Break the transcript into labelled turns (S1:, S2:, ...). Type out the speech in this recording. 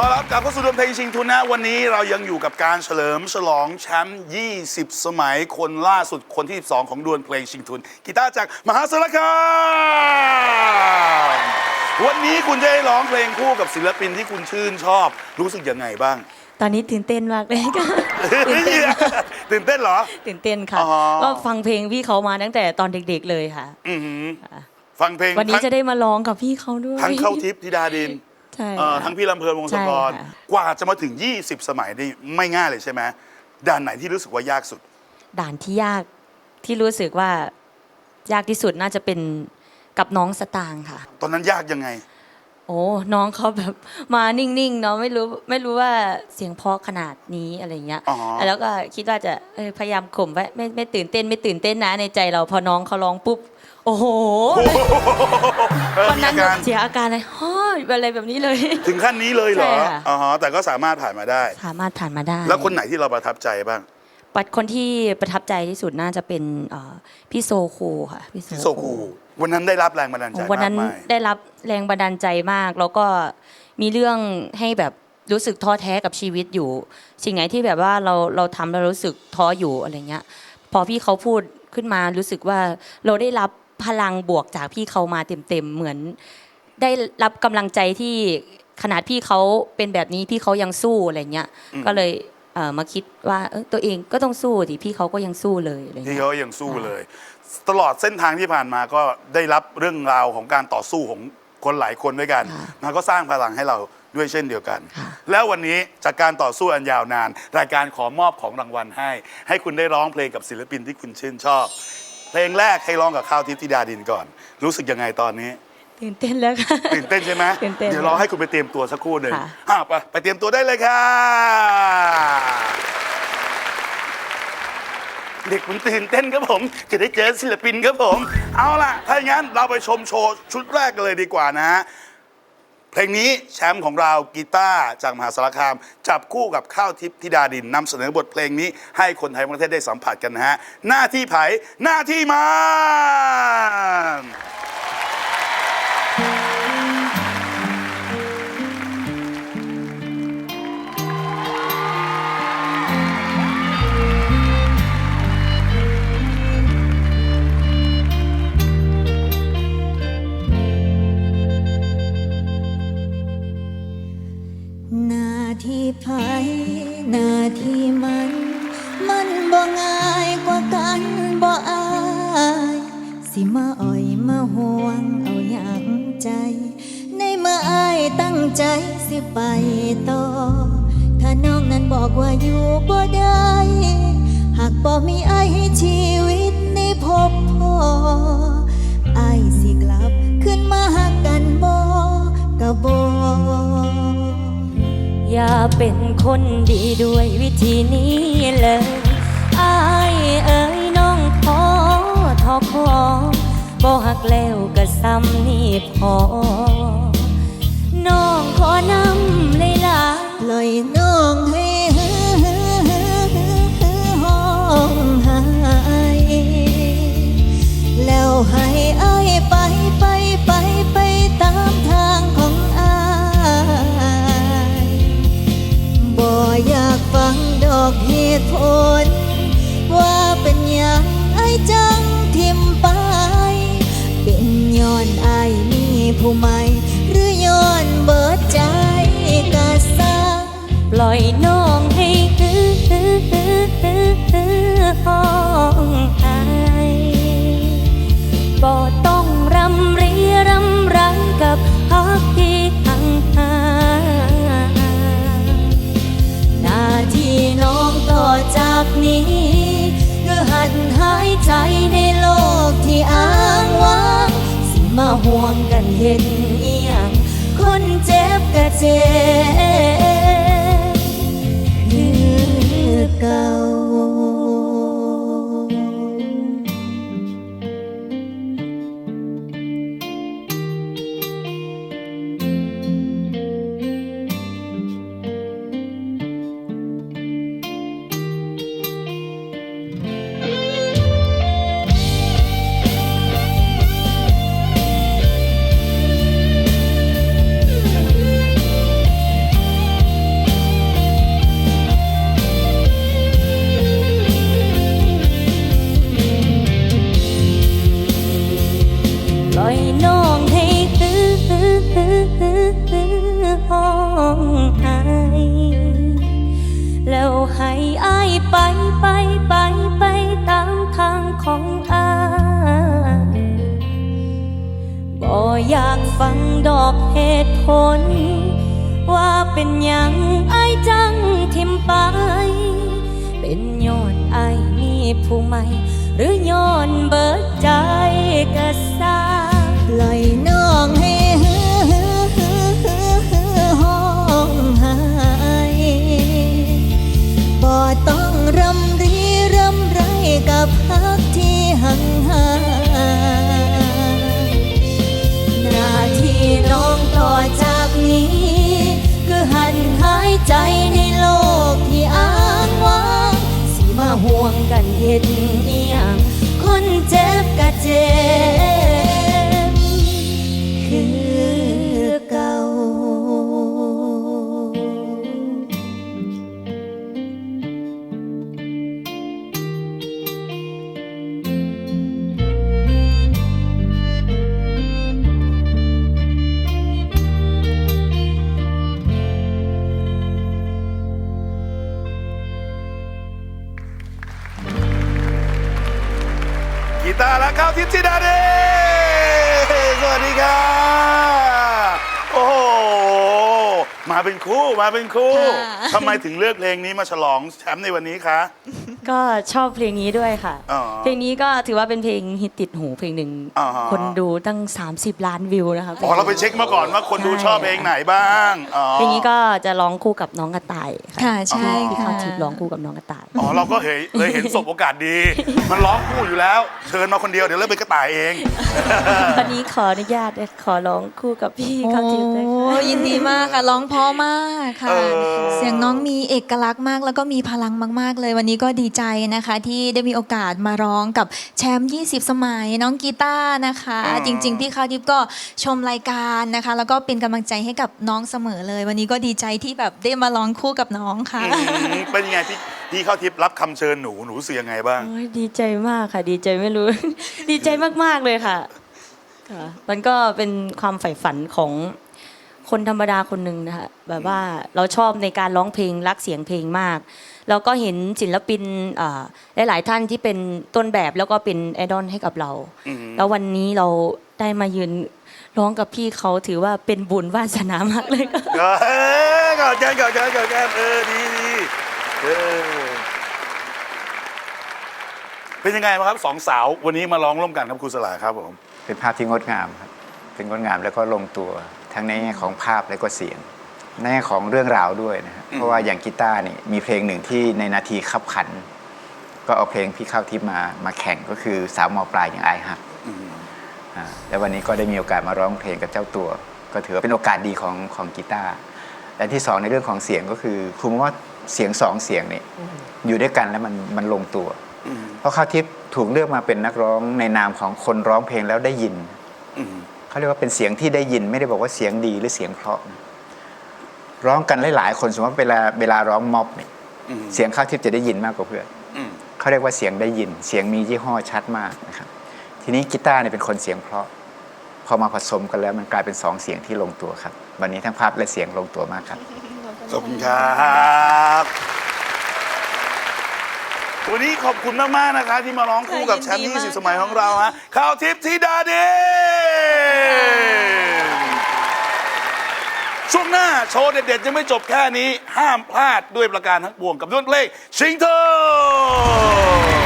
S1: ต้อนรับกลับเข้าสู่ดวงเพลงชิงทุนนะ วันนี้เรายังอยู่กับการเฉลิมฉลองแชมป์20 สมัยคนล่าสุดคนที่ 12 ของดวลเพลงชิงทุน กีตาร์จากมหาสารคามวันนี้คุณจะได้ร้องเพลงคู่กับศิลปินที่คุณชื่นชอบ รู้สึกยังไงบ้าง
S2: ตอนนี้ตื่นเต้นมากเลยค่ะ ตื่นเต้นมาก
S1: ตื่นเต้นเหรอ
S2: ตื่นเต้นค่ะ
S1: อ๋อ
S2: ก็ฟังเพลงพี่เขามาตั้งแต่ตอนเด็กๆเลยค่ะ
S1: อือหือฟังเพลง
S2: วันนี้
S1: ทั้ง
S2: จะได้มาร้องกับพี่เขาด้วย
S1: ทั้งเข้าทิพย์ธิดาดิน
S2: ใช่
S1: เอ่อ
S2: ค่ะ
S1: ทั้งพี่ลำเพลินวงศกร
S2: ใช่ค่ะ
S1: กว่าจะมาถึง 20 สมัยนี่ไม่ง่ายเลยใช่ไหมด่านไหนที่รู้สึกว่ายากสุด
S2: ด่านที่ยากที่รู้สึกว่ายากที่สุดน่าจะเป็นกับน้องสตางค์ค่ะ
S1: ตอนนั้นยากยังไง
S2: โอ้น้องเขาแบบมานิ่งๆเนาะไม่รู้ไม่รู้ว่าเสียงเพราะขนาดนี้อะไรเงี้ย
S1: อ๋อ
S2: แล้วก็คิดว่าจะเออพยายามข่มไว้ไม่ไม่ตื่นเต้นไม่ตื่นเต้นนะในใจเราพอน้องเขาร้องปุ๊บ โอ้โห
S1: เออ
S2: วัน
S1: มี
S2: นั้
S1: อานการ
S2: เสียอาการเลยฮ้อยอะไรแบบนี้เลย
S1: ถึงขั้นนี้เลยเหรอ
S2: ใช่ค่ะ
S1: อ๋อฮะแต่ก็สามารถผ่านมาได้
S2: สามารถผ่านมาได้
S1: แล้วคนไหนที่เราประทับใจบ้าง
S2: ปัดคนที่ประทับใจที่สุดน่าจะเป็นเอ่อพี่โซคูค่ะพี่
S1: ที่โซคู วันนั้นได้รับแรงบันดาลใจ
S2: วันนั้น
S1: มากมาย
S2: ได้รับแรงบันดาลใจมาก แล้วก็มีเรื่องให้แบบรู้สึกท้อแท้กับชีวิตอยู่ สิ่งไหนที่แบบว่าเราเราทำแล้วรู้สึกท้ออยู่อะไรเงี้ย พอพี่เขาพูดขึ้นมารู้สึกว่าเราได้รับพลังบวกจากพี่เขามาเต็มๆเหมือน ได้รับกำลังใจที่ขนาดพี่เขาเป็นแบบนี้พี่เขายังสู้อะไรเงี้ย ก็เลยเอ่อ มาคิดว่าเอ้ยตัวเองก็ต้องสู้ดิพี่เขาก็ยังสู้เลยอะไร
S1: ที่
S2: เงี้ย
S1: เขายังสู้เลย ตลอดเส้นทางที่ผ่านมาก็ได้รับเรื่องราวของการต่อสู้ของคนหลายคนด้วยกัน
S2: ค่ะ
S1: มันก็สร้างพลังให้เราด้วยเช่นเดียวกัน
S2: ค่ะ
S1: แล้ววันนี้จากการต่อสู้อันยาวนาน รายการขอมอบของรางวัลให้ ให้คุณได้ร้องเพลงกับศิลปินที่คุณชื่นชอบ เพลงแรกให้ร้องกับข้าวทิพย์ธิดาดินก่อน รู้สึกยังไงตอนนี้
S2: ตื่นเต้นแล้วค่ะ
S1: ตื่นเต้นใช่ไหม
S2: ตื่นเต้น
S1: เดี๋ยวรอให้คุณไปเตรียมตัวสักครู่หนึ่ง
S2: ค่ะ
S1: อะไปไปเตรียมตัวได้เลยค่ะ เด็กมันตื่นเต้นครับผม จะได้เจอศิลปินครับผม เอาล่ะ ถ้าอย่างนั้นเราไปชมโชว์ชุดแรกกันเลยดีกว่านะฮะ เพลงนี้แชมป์ของเรากีตาร์จากมหาสารคาม จับคู่กับข้าวทิพย์ธิดาดินนำเสนอบทเพลงนี้ ให้คนไทยทั้งประเทศได้สัมผัสกันนะฮะ หน้าที่ไผหน้าที่มัน
S3: ใจ ในเมื่ออายตั้งใจสิไปต่อ ถ้าน้องนั้นบอกว่าอยู่บ่ได้ หากบ่มีอายให้ชีวิตนี้พบพ่ออายสิกลับขึ้นมาหักกันบ่ก็บ่
S2: อย่าเป็นคนดีด้วยวิธีนี้เลยอายเอ๋ยน้องขอทอคอ บ่หักแล้วก็ซ้ำนี่พอ น้องขอนำเลยล่ะ
S3: ปล่อยน้องให้ห้ วงกันเห็น
S2: อีหยังคนเจ็บก็เจ็บ อกเหตุผล ว่าเป็นยังไอจังทิมไป เป็นย้อนอมีผู้ใหม่ หรือย้อนเบิดใจกระสา
S3: ปล่อย บ ตา
S1: ร์และข้าวทิพย์ธิดาเดสวัสดีครับ มาเป็นคู่มาเป็นคู่
S2: ค่ะ
S1: ทำไมถึงเลือกเพลงนี้มาฉลองแชมป์ในวันนี้คะ
S2: ก็ชอบเพลงนี้ด้วยค่ะ
S1: อ๋อ
S2: เพลงนี้ก็ถือว่าเป็นเพลงฮิตติดหูเพลงหนึ่ง
S1: อ๋อ
S2: คนดูตั้ง 30 ล้านวิวนะคะ
S1: อ๋อเราไปเช็คมาก่อนว่าคนดูชอบเพลงไหนบ้างอ๋อ
S2: เพลงนี้ก็จะร้องคู่กับน้องกระต่าย
S3: ค่ะใช่
S2: ที่
S3: ค่ะ
S2: เขาทิพย์ร้องคู่กับน้องกระต่าย
S1: อ๋อเราก็เห็นเลยเห็นสบโอกาสดี มันร้องคู่อยู่แล้ว เชิญมาคนเดียวเดี๋ยวเลิกเป็นกระต่ายเอง
S2: วันนี้ขออนุญาตขอร้องคู่กับพี่
S3: โอ้
S2: เขาทิพย์ด้วยค่ะ
S3: ยินดีมากค่ะร้องเพราะมากค่ะ
S1: เออ
S3: เสียงน้องมีเอกลักษณ์มาก แล้วก็มีพลังมาก ๆ เลย วันนี้ก็ดีใจนะคะ ที่ได้มีโอกาสมาร้องกับแชมป์20 สมัยน้องกีตาร์นะคะจริง ๆ พี่ข้าวทิพย์ก็ชมรายการนะคะ แล้วก็เป็นกำลังใจให้กับน้องเสมอเลย วันนี้ก็ดีใจที่แบบได้มาร้องคู่กับน้องค่ะ
S1: อืมเป็นยังไงพี่พี่เข้าทิพย์รับคำเชิญหนูหนูรู้สึกยังไงบ้าง
S2: โอ้ยดีใจมากค่ะ ดีใจไม่รู้ ดีใจมากๆเลยค่ะค่ะ มันก็เป็นความใฝ่ฝันของ คนธรรมดาคนหนึ่งนะคะแบบว่าเราชอบในการร้องเพลงรักเสียงเพลงมากแล้วก็เห็นศิลปินอ่าหลาย ๆ ท่านที่เป็นต้นแบบแล้วก็เป็นไอดอลให้กับเรา
S1: อืม
S2: แล้ววันนี้เราได้มายืนร้องกับพี่เขาถือว่าเป็นบุญวาสนามากเลยค่ะ
S1: ก็เออก่อนแก้มก่อนแก้มก่อนแก้มเออดีดีเออเป็นยังไงบ้างครับสองสาววันนี้มาร้องร่วมกันครับครูสลาครับผม
S4: เป็นภาพที่งดงามครับเป็นงดงามแล้วก็ลงตัว ทั้งในแง่ของภาพและก็เสียงในแง่ของเรื่องราวด้วยนะครับเพราะว่าอย่างกีตาร์นี่มีเพลงหนึ่งที่ในนาทีขับขัน ก็เอาเพลงพี่เข้าทิพย์มามาแข่งก็คือสาวมอปลายอย่างไอายหักอ่าแล้ววันนี้ก็ได้มีโอกาสมาร้องเพลงกับเจ้าตัว ก็ถือว่าเป็นโอกาสดีของของกีตาร์และที่สองในเรื่องของเสียงก็คือครูมองว่าเสียงสองเสียงนี่อยู่ด้วยกันแล้วมันมันลงตัว
S1: อืม
S4: เพราะข้าวทิพย์ถูกเลือกมาเป็นนักร้องในนามของคนร้องเพลงแล้วได้ยิน
S1: อืม
S4: เขาเรียกว่าเป็นเสียงที่ได้ยินไม่ได้บอกว่าเสียงดีหรือเสียงเพราะนะร้องกันหลายๆคนสมมติว่าเวลาเวลาร้องม็อบเนี่ย
S1: อืม
S4: เสียงข้าวทิพย์จะได้ยินมากกว่าเพื่อน
S1: อืม
S4: เขาเรียกว่าเสียงได้ยิน เสียงมียี่ห้อชัดมากนะครับ ทีนี้กีตาร์เนี่ยเป็นคนเสียงเพราะ พอมาผสมกันแล้วมันกลายเป็นสองเสียงที่ลงตัวครับ วันนี้ทั้งภาพและเสียงลงตัวมากครับ
S1: ขอบคุณครับวันนี้ขอบคุณมาก ๆ นะคะที่มาร้องคู่กับแชมป์
S3: ยินดีมาก
S1: 20สมัยของเราฮะข่าวทิพย์ธิดาเดน ช่วงหน้าโชว์เด็ดๆยังไม่จบแค่นี้ ห้ามพลาดด้วยประการทั้งปวงกับด้วยเพลงชิงเธอ